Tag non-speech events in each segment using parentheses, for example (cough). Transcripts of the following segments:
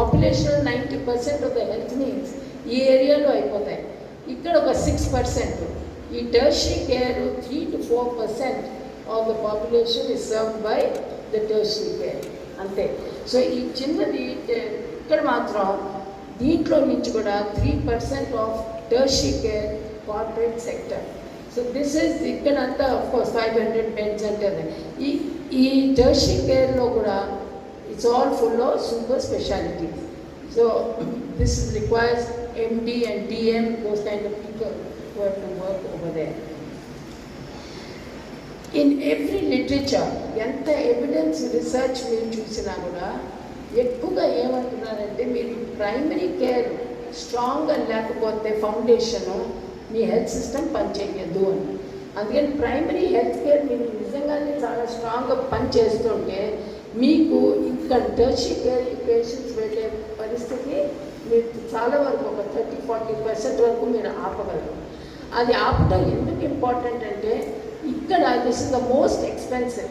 Population ninety percent of the health needs ఈ ఏరియాలో అయిపోతాయి. ఇక్కడ ఒక సిక్స్ పర్సెంట్ ఈ tertiary care three to four percent of the population is serve by the tertiary care అంతే. So ఈ చిన్నది ఇక్కడ మాత్రం దీంట్లో నుంచి కూడా three percent of tertiary care corporate sector so this is ఇక్కడంతా కోర్స్ ఫైవ్ హండ్రెడ్ బెడ్స్ అంటే ఈ ఈ టర్షీ కేర్లో కూడా It's all full of super specialities so this requires MD and DM those kind of people who have to work over there. In every literature ఎంత evidence research మీరు చూసినా కూడా ఎక్కువగా ఏమంటున్నారంటే మీరు ప్రైమరీ కేర్ స్ట్రాంగ్గా లేకపోతే ఫౌండేషను మీ హెల్త్ సిస్టమ్ పనిచేయద్దు అని అందుకని ప్రైమరీ హెల్త్ కేర్ మీరు నిజంగానే చాలా స్ట్రాంగ్గా పనిచేస్తుంటే మీకు ఇక్కడ టర్షీ కేర్ పేషెంట్స్ వెళ్ళే పరిస్థితి మీరు చాలా వరకు ఒక థర్టీ ఫార్టీ పర్సెంట్ వరకు మీరు ఆపగలరు. అది ఆపడం ఎందుకు ఇంపార్టెంట్ అంటే ఇక్కడ this is the most expensive.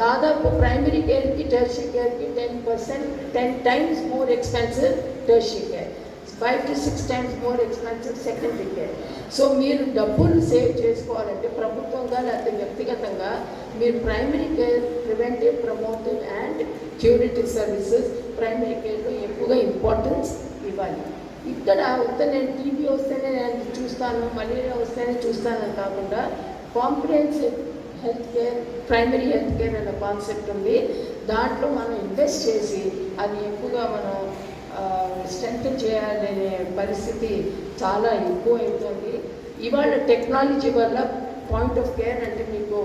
దాదాపు ప్రైమరీ కేర్కి టర్షీ కేర్కి ten percent ten times more expensive tertiary care. Five to six times more expensive secondary care. So మీరు డబ్బులు సేవ్ చేసుకోవాలంటే ప్రభుత్వంగా లేకపోతే వ్యక్తిగతంగా మీరు primary care preventive promotive and curative services primary కేర్లో ఎక్కువగా ఇంపార్టెన్స్ ఇవ్వాలి. ఇక్కడ వస్తే నేను టీబీ వస్తేనే నేను చూస్తాను మలేరియా వస్తేనే చూస్తాను కాకుండా comprehensive health care primary health care అనే కాన్సెప్ట్ ఉంది. దాంట్లో మనం ఇన్వెస్ట్ చేసి అది ఎక్కువగా మనం స్ట్రెంగ్ చేయాలనే పరిస్థితి చాలా ఎక్కువ అవుతుంది ఇవాళ టెక్నాలజీ వల్ల పాయింట్ ఆఫ్ కేర్ అంటే మీకు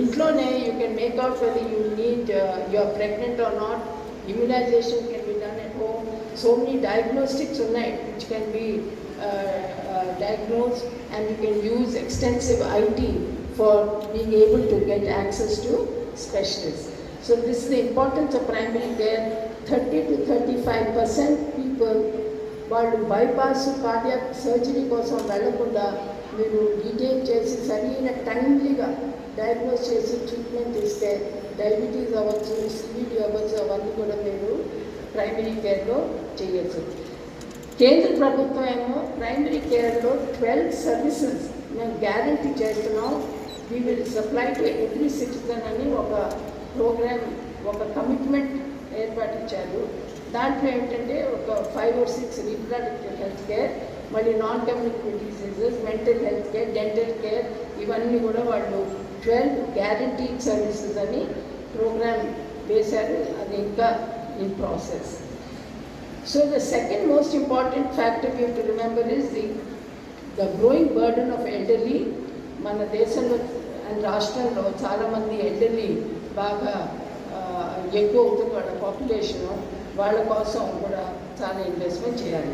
ఇంట్లోనే you can make out whether you need you are pregnant or not immunization can be done at home so many diagnostics ఉన్నాయి which can be diagnosed and you can use extensive IT for being able to get access to specialists. So this is the importance of primary care. 30 to 35 percent people వాళ్ళు bypass cardiac surgery కోసం వెళ్లకుండా మీరు detail చేసి సరైన టైమ్లీగా diagnose చేసి treatment ఇస్తే diabetes అవ్వచ్చు సిబిటీ అవ్వచ్చు అవన్నీ కూడా మీరు ప్రైమరీ కేర్లో చేయొచ్చు. కేంద్ర ప్రభుత్వం ఏమో ప్రైమరీ కేర్లో ట్వెల్వ్ సర్వీసెస్ మేము గ్యారంటీ చేస్తున్నాం. We will supply to every citizen అని ఒక ప్రోగ్రామ్ ఒక కమిట్మెంట్ ఏర్పాటించారు దాంట్లో ఏంటంటే ఒక five or six reproductive health care మళ్ళీ non communicable diseases mental health care dental care ఇవన్నీ కూడా వాళ్ళు ట్వెల్వ్ గ్యారంటీ సర్వీసెస్ అని ప్రోగ్రామ్ వేశారు. అది ఇంకా in process So the second most important factor we have to remember is the, the growing burden of elderly. మన దేశంలో and రాష్ట్రంలో చాలామంది ఎల్డర్లీ బాగా ఆ, ఎక్కువ అవుతుంది వాళ్ళ పాపులేషన్ వాళ్ళ కోసం కూడా చాలా ఇన్వెస్ట్మెంట్ చేయాలి.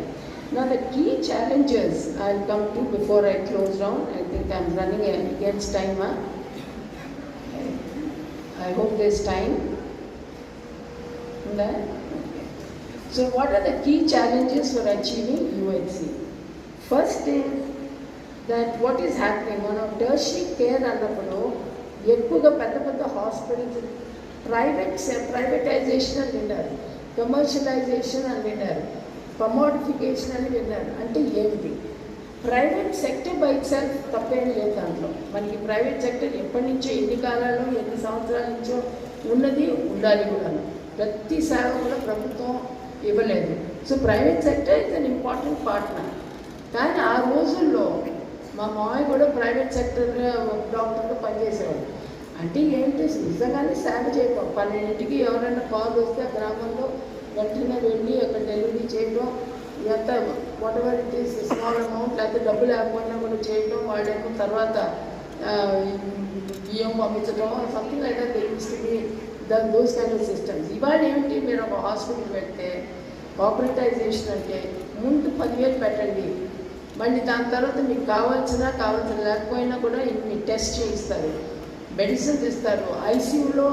నా the key challenges I come to before I close down I think I'm running against Time I hope this time ఉందా So what are the key challenges for achieving UHC? First is that what is happening, మనం టర్షీ care అన్నప్పుడు ఎక్కువగా పెద్ద పెద్ద hospitals private privatisation అని విన్నారు commercialisation అని విన్నారు కమోడిఫికేషన్ అని విన్నారు అంటే ఏమిటి Private sector by self తప్పేం లేదు దాంట్లో. మనకి ప్రైవేట్ సెక్టర్ ఎప్పటి నుంచో ఎన్ని కాలాల్లో ఎన్ని సంవత్సరాల నుంచో ఉన్నది ఉండాలి కూడా. ప్రతి సేవ కూడా ప్రభుత్వం ఇవ్వలేదు. So private sector is an important partner కానీ ఆ రోజుల్లో మా మామయ్య కూడా ప్రైవేట్ సెక్టర్ డాక్టర్గా పనిచేసేవాడు. అంటే ఏంటి? నిజంగానే సేవ చేయటం పన్నెండింటికి ఎవరైనా కాల్ వస్తే ఆ గ్రామంలో వెంటనే వెళ్ళి అక్కడ డెలివరీ చేయడం ఎంత whatever it is small amount లేకపోతే డబ్బు లేకపోయినా కూడా చేయటం వాళ్ళేమో తర్వాత బియ్యం పంపించడం సంథింగ్ అయితే తెలిపిస్తుంది దాని దోస్ కైండ్ ఆఫ్ సిస్టమ్స్ ఇవాళ ఏమిటి మీరు ఒక హాస్పిటల్ పెడితే ఆపరేటైజేషన్ అంటే ముందు పదివేలు పెట్టండి. మళ్ళీ దాని తర్వాత మీకు కావాల్సిన కావాల్సిన లేకపోయినా కూడా మీ టెస్ట్ చేయిస్తారు. మెడిసిన్స్ ఇస్తారు. ఐసీయూలో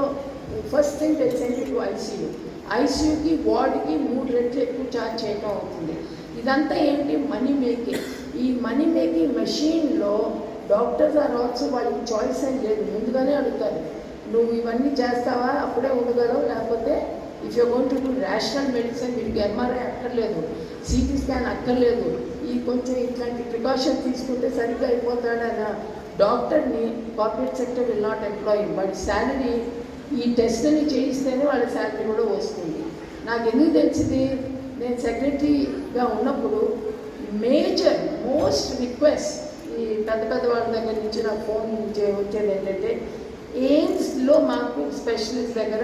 first thing send to ICU ఐసీయూకి వార్డుకి మూడు రెట్లు ఎక్కువ ఛార్జ్ చేయడం అవుతుంది ఇదంతా ఏంటి? Money making. ఈ మనీ మేకింగ్ మెషిన్లో డాక్టర్స్ ఆర్ ఆల్సో వాళ్ళకి చాయిస్ అని లేదు. ముందుగానే అడుగుతారు. నువ్వు ఇవన్నీ చేస్తావా? అప్పుడే ఉండగలవు? లేకపోతే if you going to do rational medicine మీకు ఎంఆర్ఐ అక్కర్లేదు. సిటీ స్కాన్ అక్కర్లేదు. ఈ కొంచెం ఇట్లాంటి ప్రికాషన్ తీసుకుంటే సరిగ్గా అయిపోతాడన్న. డాక్టర్ని corporate sector will not employ but salary ఈ టెస్ట్ అని చేయిస్తేనే వాళ్ళ శాలరీ కూడా వస్తుంది. నాకు ఎందుకు తెలిసింది? నేను సెక్రటరీగా ఉన్నప్పుడు మేజర్ మోస్ట్ రిక్వెస్ట్ ఈ పెద్ద పెద్ద వాళ్ళ దగ్గర నుంచి నాకు ఫోన్ నుంచి వచ్చేది ఏంటంటే ఎయిమ్స్లో మాకు స్పెషలిస్ట్ దగ్గర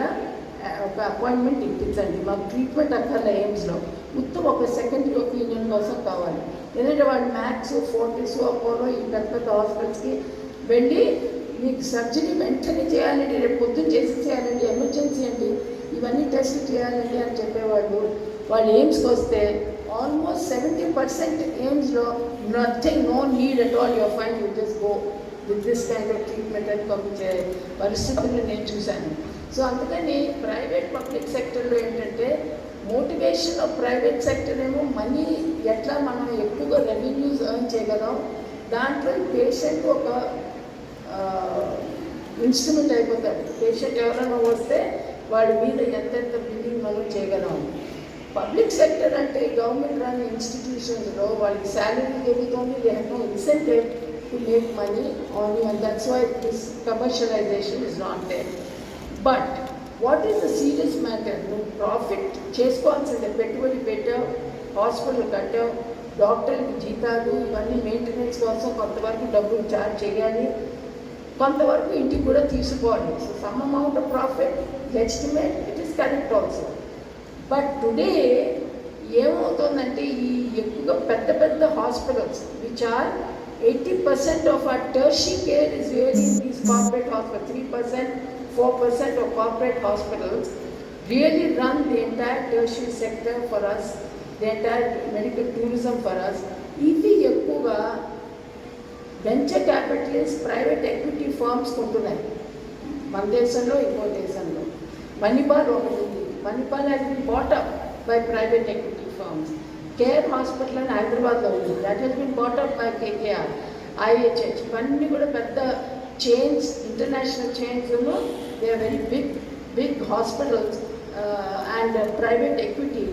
ఒక అపాయింట్మెంట్ ఇప్పించండి. మాకు ట్రీట్మెంట్ అక్కర్లే ఎయిమ్స్లో మొత్తం ఒక సెకండరీ ఒపీనియన్ కోసం కావాలి. ఎందుకంటే వాళ్ళు మ్యాథ్స్ ఫోర్టీస్ అపోలో ఈ పెద్ద పెద్ద హాస్పిటల్స్కి వెళ్ళి మీకు సర్జరీ వెంటనే చేయాలండి రేపు పొద్దున్న చేసి చేయాలండి ఎమర్జెన్సీ అండి ఇవన్నీ టెస్ట్ చేయాలండి అని చెప్పేవాళ్ళు. వాళ్ళు ఎయిమ్స్కి వస్తే almost seventy percent ఎయిమ్స్లో nothing no need at all your fine you just go with this kind of treatment అని పంపించే పరిస్థితులు నేను చూశాను. సో అందుకని ప్రైవేట్ పబ్లిక్ సెక్టర్లో ఏంటంటే మోటివేషన్ ఆఫ్ ప్రైవేట్ సెక్టర్ ఏమో మనీ ఎట్లా మనం ఎక్కువగా రెవెన్యూస్ ఎర్న్ చేయగలం దాంట్లో పేషెంట్ ఒక ఇన్స్ట్రుమెంట్ అయిపోతాడు. పేషెంట్ ఎవరైనా వస్తే వాడి మీద ఎంతెంత బిల్డింగ్ మనం చేయగలం. పబ్లిక్ సెక్టర్ అంటే గవర్నమెంట్ రాని ఇన్స్టిట్యూషన్స్లో వాళ్ళకి శాలరీ దొరుకుతుంది they have no incentive to make money on and that's why this commercialisation is not there but what is the serious matter నువ్వు ప్రాఫిట్ చేసుకోవాల్సిందే. పెట్టుబడి పెట్టావు హాస్పిటల్ కట్టావు డాక్టర్కి జీతాలు ఇవన్నీ మెయింటెనెన్స్ కోసం కొంతవరకు డబ్బులు చార్జ్ చేయాలి. కొంతవరకు ఇంటికి కూడా తీసుకోవాలి so some amount of profit estimate it is correct also but today ఏమవుతుందంటే ఈ ఎక్కువగా పెద్ద పెద్ద hospitals which are eighty percent of ఆ tertiary care is really these corporate hospital three percent four percent of corporate hospitals really run the entire tertiary sector for us the entire medical tourism for us ఇది ఎక్కువగా venture capitalist private equity firms ఉంటున్నాయి మన దేశంలో ఇంకో దేశంలో. మణిపాల్ ఒకటి ఉంది. Manipal has been bought up by private equity firms care hospital అని హైదరాబాద్లో ఉంది. That has been bought up by KKR IHH ఇవన్నీ కూడా పెద్ద chains international చైన్స్లో they are very big big hospitals and private equity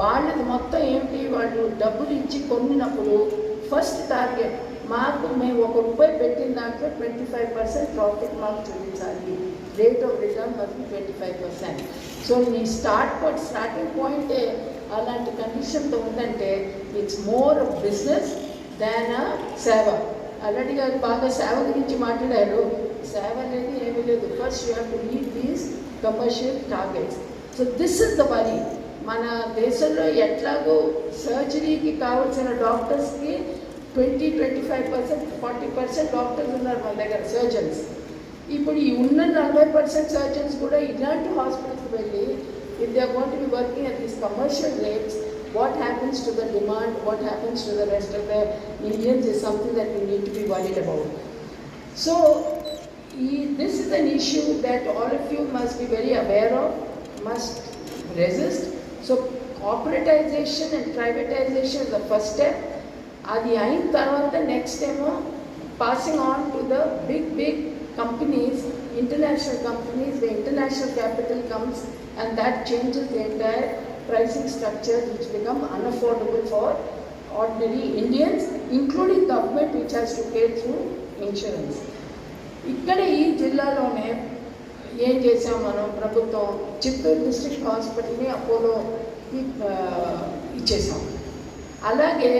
వాళ్ళది మొత్తం ఏమిటి? వాళ్ళు డబ్బులు ఇచ్చి కొనినప్పుడు ఫస్ట్ టార్గెట్ మాకు మేము ఒక రూపాయి పెట్టిన దాంట్లో ట్వంటీ ఫైవ్ పర్సెంట్ ప్రాఫిట్ మాకు చూపించాలి. రేట్ ఆఫ్ రిటర్న్ మాకు ట్వంటీ ఫైవ్ పర్సెంట్ సో మీ స్టార్ట్ పాయింట్ స్టార్టింగ్ పాయింటే అలాంటి కండిషన్తో ఉందంటే ఇట్స్ మోర్ బిజినెస్ దాన్ సేవ. ఆల్రెడీ గారు బాగా సేవ గురించి మాట్లాడారు. సేవ అనేది ఏమీ లేదు. First you have to meet these commercial targets so this is the పని మన దేశంలో ఎట్లాగో సర్జరీకి కావాల్సిన డాక్టర్స్కి Twenty twenty five percent forty percent doctors ఉన్నారు మన దగ్గర సర్జన్స్ ఇప్పుడు ఈ ఉన్న నలభై పర్సెంట్ సర్జన్స్ కూడా ఇలాంటి హాస్పిటల్కి వెళ్ళి if they going to be working at these commercial rates what happens to the demand, what happens to the rest of the Indians is something that we need to be worried about. So, e- this is an issue that all of you must be very aware of, must resist. So, corporatization and privatization is the first step. అది అయిన తర్వాత next ఏమో passing on to the big big companies international companies the international capital comes and that changes the entire pricing structure which become unaffordable for ordinary Indians including government which has to pay through insurance ఇక్కడ ఈ జిల్లాలోనే ఏం చేసాం మనం? ప్రభుత్వం Chittoor district హాస్పిటల్ని Apollo ఇచ్చేసాం అలాగే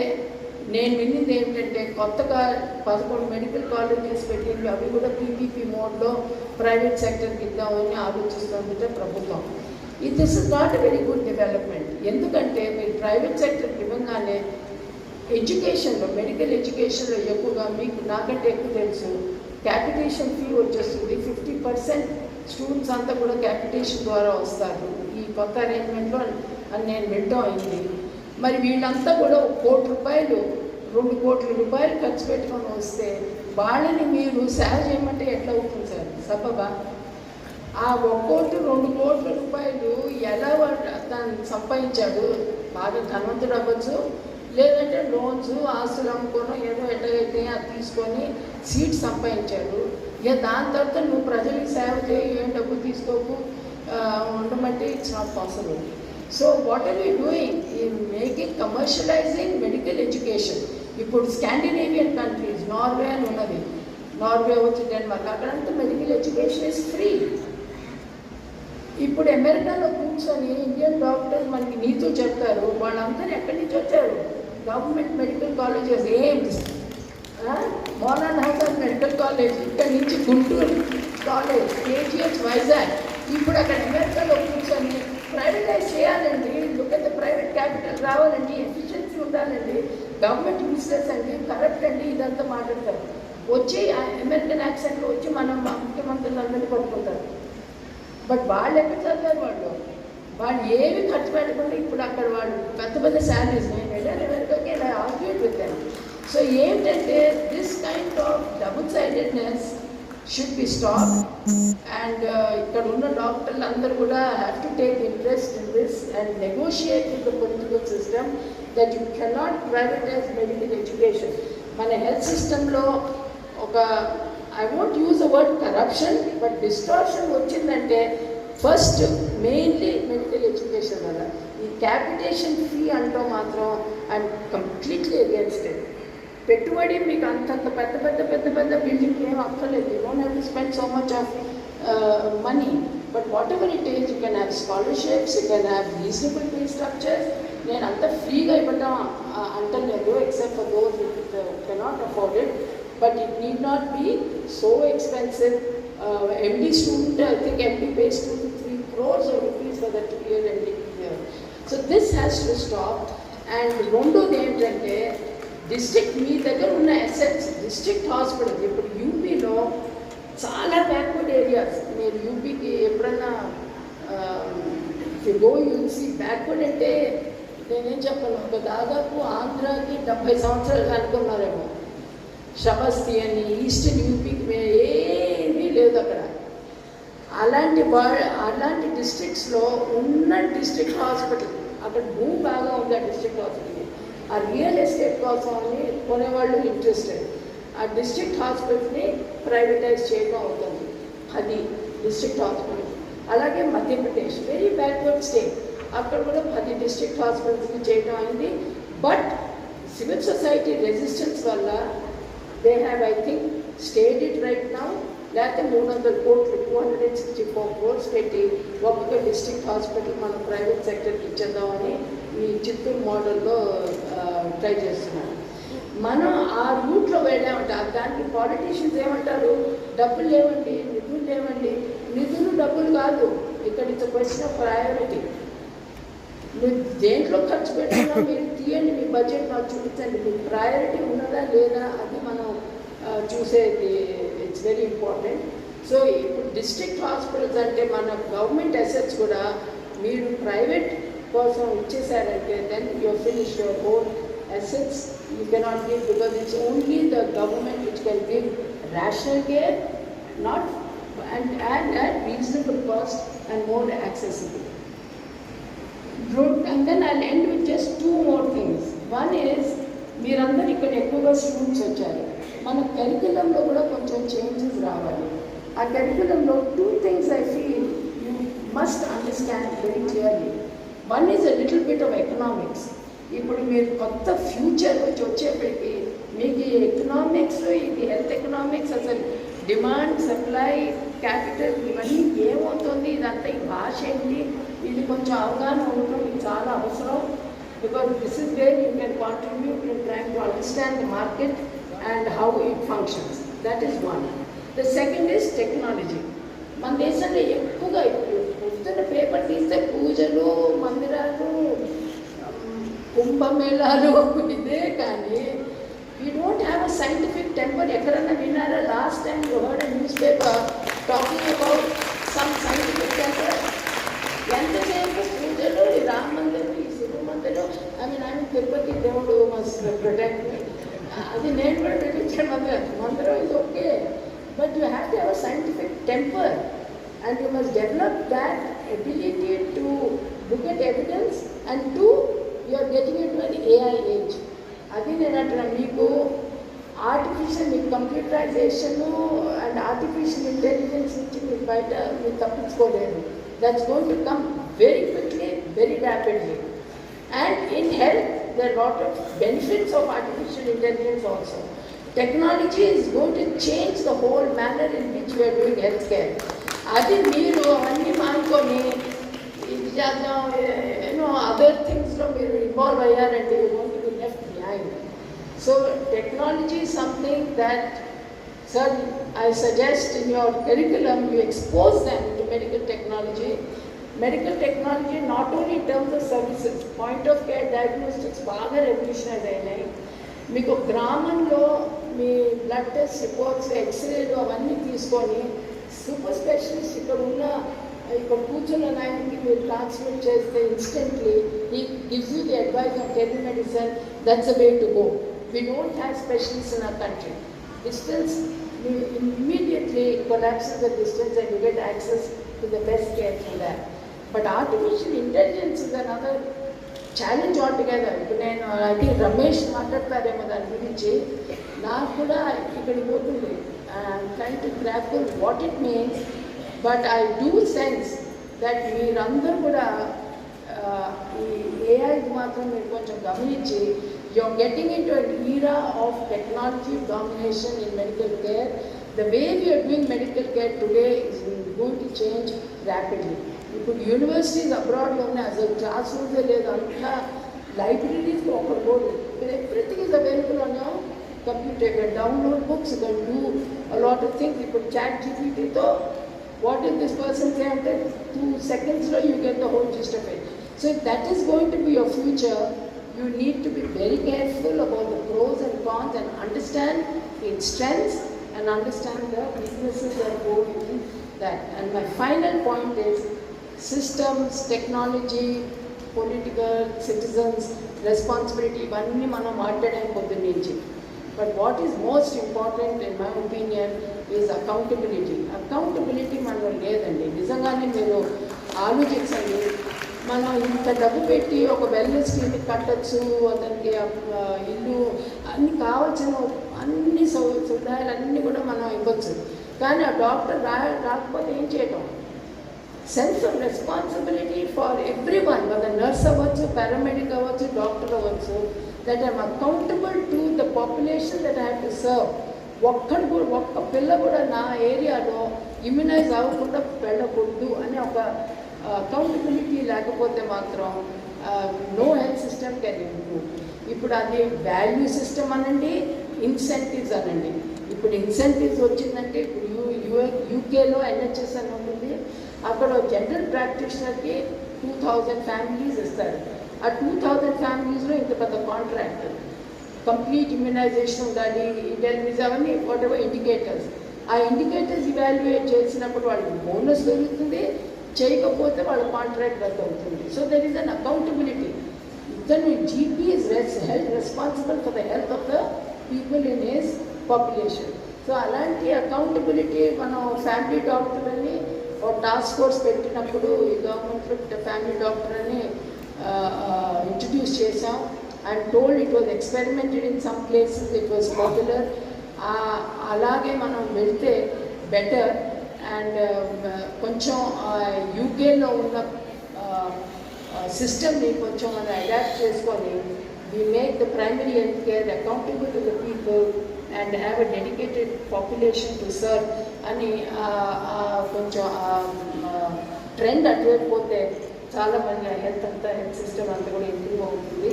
నేను విన్నది ఏంటంటే కొత్తగా పదకొండు మెడికల్ కాలేజెస్ పెట్టింది. అవి కూడా పీపీపీ మోడ్లో ప్రైవేట్ సెక్టర్ ఇద్దామని ఆలోచిస్తుంది ప్రభుత్వం. ఇది this is not very good development ఎందుకంటే మీరు ప్రైవేట్ సెక్టర్కి ఇవ్వగానే ఎడ్యుకేషన్లో మెడికల్ ఎడ్యుకేషన్లో ఎక్కువగా మీకు నాకంటే ఎక్కువ తెలుసు. క్యాపిటేషన్ ఫీ వచ్చేస్తుంది. ఫిఫ్టీ పర్సెంట్ స్టూడెంట్స్ అంతా కూడా క్యాపిటేషన్ ద్వారా వస్తారు. ఈ కొత్త అరేంజ్మెంట్లో అని నేను వింటాం అయింది. మరి వీళ్ళంతా కూడా ఒక కోటి రూపాయలు రెండు కోట్ల రూపాయలు ఖర్చు పెట్టుకొని వస్తే వాళ్ళని మీరు సేవ చేయమంటే ఎట్లా అవుతుంది సార్? సబబా? ఆ ఒక్కోటి రెండు కోట్ల రూపాయలు ఎలా వాడు దాన్ని సంపాదించాడు? బాగా ధనవంతుడు అవ్వచ్చు లేదంటే లోన్స్ ఆస్తులు అమ్ముకోను ఏదో ఎట్టగైతే అది తీసుకొని సీట్ సంపాదించాడు. ఇక దాని తర్వాత నువ్వు ప్రజలకు సేవ చేయి ఏం డబ్బు తీసుకోకు ఉండమంటే it's not possible so what are you doing ఈ మేకింగ్ కమర్షియలైజింగ్ మెడికల్ ఎడ్యుకేషన్ ఇప్పుడు స్కాండినేవియన్ కంట్రీస్ నార్వే అని ఉన్నది నార్వే వచ్చి డెన్మార్క్ అక్కడంతా మెడికల్ ఎడ్యుకేషన్ ఇస్ ఫ్రీ ఇప్పుడు అమెరికాలో కూర్చొని ఇండియన్ డాక్టర్స్ మనకి నీతో చెప్తారు వాళ్ళందరూ ఎక్కడి నుంచి వచ్చారు? గవర్నమెంట్ మెడికల్ కాలేజెస్ ఎయిమ్స్ మోనాన్ హసన్ మెడికల్ కాలేజ్ ఇక్కడి నుంచి గుంటూరు. కాలేజ్ కేజీహెచ్ వైజాగ్ ఇప్పుడు అక్కడ అమెరికాలో కూర్చొని ప్రైవేటైజ్ చేయాలండి. లుక్ ప్రైవేట్ క్యాపిటల్ రావాలండి. ఎఫిషియన్సీ ఉండాలండి. గవర్నమెంట్ బిజినెస్ అండి కరప్ట్ అండి ఇదంతా మాట్లాడతారు. వచ్చి అమెరికన్ యాక్సెంట్లో వచ్చి మనం మా ముఖ్యమంత్రులు అందరినీ పట్టుకుంటారు. బట్ వాళ్ళు ఎక్కడ చదివారు వాళ్ళు? వాళ్ళు ఏమి ఖర్చు పెట్టకుండా ఇప్పుడు అక్కడ వాళ్ళు పెద్ద పెద్ద శాలరీస్ నేను వెళ్ళాను అమెరికాకి ఇలా ఆర్గ్యూట్ సో ఏంటంటే this kind of double sidedness should be stop and ఇక్కడ ఉన్న డాక్టర్లు అందరూ కూడా have to take interest in this and negotiate with the political system that you cannot privatise medical education మన హెల్త్ సిస్టంలో ఒక I won't use a word corruption but distortion వచ్చిందంటే first mainly medical education వల్ల. ఈ క్యాపిటేషన్ fee అంటూ మాత్రం I completely against it పెట్టుబడి మీకు అంతంత పెద్ద పెద్ద పెద్ద పెద్ద బిల్డింగ్ ఏం అక్కర్లేదు you don't have to spend so much of money but whatever it is you can have scholarships you can have reasonable pay structures నేను అంత ఫ్రీగా ఇవ్వటం uh, అంటలేదు except for those cannot afford it but it need not be so expensive. Uh, MD student, I think MD pays two to three crores of rupees for that year MD year. So this has to stop. And రెండోది ఏంటంటే district మీ దగ్గర ఉన్న assets district hospital ఇప్పుడు యూపీలో చాలా backward areas మీరు యూపీకి ఎప్పుడన్నా go UC backward అంటే నేనేం చెప్పను ఒక దాదాపు ఆంధ్రాకి డెబ్బై సంవత్సరాలు అనుకున్నారేమో శ్రవస్తి అని ఈస్టర్న్ యూపీకి మే- ఏమీ లేదు అక్కడ అలాంటి వా అలాంటి డిస్ట్రిక్ట్స్లో ఉన్న డిస్ట్రిక్ట్ హాస్పిటల్ అక్కడ భూమి బాగా ఉంది ఆ డిస్ట్రిక్ట్ హాస్పిటల్కి ఆ రియల్ ఎస్టేట్ కోసం అని కొనేవాళ్ళు ఇంట్రెస్టెడ్ ఆ డిస్ట్రిక్ట్ హాస్పిటల్ని ప్రైవేటైజ్ చేయడం అవుతుంది. అది డిస్ట్రిక్ట్ హాస్పిటల్ అలాగే మధ్యప్రదేశ్ వెరీ బ్యాక్వర్డ్ స్టేట్ అక్కడ కూడా పది డిస్ట్రిక్ట్ హాస్పిటల్స్ని చేయడం అయింది. బట్ సివిల్ సొసైటీ రెసిస్టెన్స్ వల్ల they have I think state it right now లేకపోతే మూడు వందల కోట్లు two hundred and sixty four crores పెట్టి ఒక్కొక్క డిస్ట్రిక్ట్ హాస్పిటల్ మనం ప్రైవేట్ సెక్టర్కి ఇచ్చేద్దామని ఈ చిత్తూరు మోడల్లో ట్రై చేస్తున్నాం మనం ఆ రూట్లో వెళ్ళామంటే దానికి పాలిటీషియన్స్ ఏమంటారు? డబ్బులు లేవండి నిధులు లేవండి. నిధులు డబ్బులు కాదు ఇక్కడ ఇట్స్ క్వశ్చన్ ప్రయారిటీ. మీరు దేంట్లో ఖర్చు పెట్టినా మీరు తీయండి మీ బడ్జెట్ నాకు చూపించండి. మీ ప్రయారిటీ ఉన్నదా లేదా అది మనం చూసేది ఇట్స్ వెరీ ఇంపార్టెంట్ సో ఇప్పుడు డిస్ట్రిక్ట్ హాస్పిటల్స్ అంటే మన గవర్నమెంట్ అసెట్స్ కూడా మీరు ప్రైవేట్ కోసం ఇచ్చేసారంటే then you finish your own assets you cannot give because it's only the government which can give rational care not and and at reasonable cost and more accessible Road, and then I'll end with just two more things. One is, మీరందరూ ఇక్కడ ఎక్కువగా students వచ్చారు. మన కరికులంలో కూడా కొంచెం changes రావాలి. ఆ కరికులంలో two things I feel you must understand very clearly one is a little bit of economics ఇప్పుడు మీరు కొత్త ఫ్యూచర్ నుంచి వచ్చేప్పటికి మీకు ఈ ఎకనామిక్స్ ఇది హెల్త్ ఎకనామిక్స్ అసలు డిమాండ్ సప్లై క్యాపిటల్ ఇవన్నీ ఏమవుతుంది? ఇదంతా ఈ భాష ఏంటి? ఇది కొంచెం అవగాహన ఉండటం ఇది చాలా అవసరం. Because this is where you can contribute in trying to understand the market and how it functions that is one the second is technology మన దేశంలో ఎక్కువగా ఇప్పుడు పొద్దున్న పేపర్ తీస్తే పూజలు మందిరాలు కుంభమేళాలు (laughs) ఇదే కానీ you don't have a scientific temper ఎక్కడన్నా విన్నారా? Last time you heard newspaper talking about some scientific temper ఎంతసేపు పూజలు ఈ రామ మందిరం ఈ శివ మందిరం ఐ మీన్ ఐ తిరుపతి దేవుడు మస్ట్ ప్రొటెక్ట్ అది నేను కూడా పెట్టించాను మందిరం మందిరం ఇది okay but you have to have a scientific temper and you must develop that ability to look at evidence and to you are getting it అది ఏఐ ఏజ్ అది నేను అంటున్నాను మీకు ఆర్టిఫిషియల్ మీకు కంప్యూటరైజేషన్ అండ్ ఆర్టిఫిషియల్ ఇంటెలిజెన్స్ నుంచి మీరు బయట మీరు తప్పించుకోలేరు that's going to come very quickly, very rapidly. And in health, there are a lot of benefits of artificial intelligence also. Technology is going to change the whole manner in which we are doing healthcare. అది మీరు అవన్నీ మానుకొని ఇది చేద్దాం you know other థింగ్స్లో మీరు involve అయ్యారంటే you want be left behind so technology is something that Sir, I suggest in your curriculum you expose them to medical technology. Medical technology not only in terms of services, point of care diagnostics బాగా revolutionise అయినాయి మీకు గ్రామంలో మీ blood test reports ఎక్స్రేలు అవన్నీ తీసుకొని super specialist ఇక్కడ ఉన్న ఇక్కడ కూర్చున్న నాయనకి మీరు ట్రాన్స్మిట్ చేస్తే ఇన్స్టెంట్లీ ఈ gives you the advice on telemedicine that's a way to go we don't have specialist in our country distance you immediately collapses the distance and you get access to the best care through that. But artificial intelligence is another challenge altogether ఇప్పుడు నేను I think Ramesh మాట్లాడతారేమో దాని గురించి. నాకు కూడా ఇక్కడికి పోతుంది. Try to grapple what it means but I do sense that మీరందరూ కూడా ఆ, ఈ ఏఐ మాత్రం మీరు కొంచెం గమనించి you're getting into era of technology domination in medical care the way we're doing medical care today is going to change rapidly ఇప్పుడు universities అబ్రాడ్లో ఉన్నాయి అసలు క్లాస్ రూమ్సే లేదు అంతా లైబ్రరీస్కి ఒకటి పోదు everything is available on your computer can download books can do lot of things ఇప్పుడు చాట్ జీపీటీతో what if this person say after two seconds no, you get the whole gist of it so if that is going to be your future you need to be very careful about the pros and cons and understand its strengths and understand the weaknesses that go in that and my final point is systems technology political citizens responsibility ఇవన్నీ మనం మాట్లాడాం పొద్దున్న నుంచి. But what is most important in my opinion is accountability accountability మనలో లేదండి. నిజంగానే మీరు ఆలోచించండి. మనం ఇంత డబ్బు పెట్టి ఒక వెల్నెస్ క్లినిక్ కట్టచ్చు అతనికి ఇల్లు అన్ని కావాల్సిన అన్ని సౌ అన్నీ కూడా మనం ఇవ్వచ్చు. కానీ ఆ డాక్టర్ రా రాకపోతే ఏం చేయటం? Sense of responsibility for everyone ఒక నర్స్ అవ్వచ్చు పారామెడిక్ అవ్వచ్చు డాక్టర్ అవ్వచ్చు that I'm accountable to the population that I have to serve ఒక్కడు కూడా ఒక్క పిల్ల కూడా నా ఏరియాలో ఇమ్యునైజ్ అవ్వకుండా వెళ్ళకూడదు అనే ఒక uh, అకౌంటబిలిటీ లేకపోతే మాత్రం no health system can improve ఇప్పుడు అది వాల్యూ సిస్టమ్ అనండి ఇన్సెంటివ్స్ అనండి. ఇప్పుడు ఇన్సెంటివ్స్ వచ్చిందంటే ఇప్పుడు యూ యూకేలో ఎన్హెచ్ఎస్ అని అక్కడ జనరల్ ప్రాక్టీషనర్కి టూ థౌజండ్ ఫ్యామిలీస్ ఇస్తారు. ఆ టూ థౌజండ్ ఫ్యామిలీస్లో ఇంత పెద్ద కాంట్రాక్ట్ కంప్లీట్ ఇమ్యునైజేషన్ కానీ ఇంటెలిజెన్స్ అవన్నీ వాట్ ఎవర్ ఇండికేటర్స్ ఆ ఇండికేటర్స్ ఇవాల్యుయేట్ చేసినప్పుడు వాళ్ళకి బోనస్ దొరుకుతుంది. చేయకపోతే వాళ్ళ కాంట్రాక్ట్ రద్దు అవుతుంది. So there is an accountability ఇతను GP is రెస్ health responsible for the health of the people in his population so అలాంటి అకౌంటబిలిటీ మనం ఫ్యామిలీ డాక్టర్ అని ఒక టాస్క్ ఫోర్స్ పెట్టినప్పుడు ఈ గవర్నమెంట్ ఫ్యామిలీ డాక్టర్ అని ఇంట్రడ్యూస్ చేసాం and told it was experimented in some places it was popular అలాగే మనం వెళ్తే బెటర్ అండ్ um, కొంచెం యూకేలో ఉన్న సిస్టమ్ని కొంచెం మనం అడాప్ట్ చేసుకొని we make the primary health care accountable to the people. And have a dedicated population to serve. అని ఆ, ఆ, కొంచెం ట్రెండ్ అటువైపు పోతే చాలా మంది హెల్త్ అంతా హెల్త్ సిస్టమ్ అంతా కూడా ఇంప్రూవ్ అవుతుంది.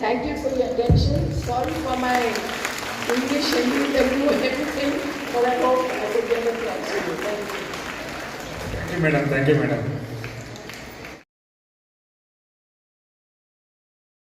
Thank you for you attention sorry for my English Hindi Telugu everything for I hope I could get thank you thank you madam thank you madam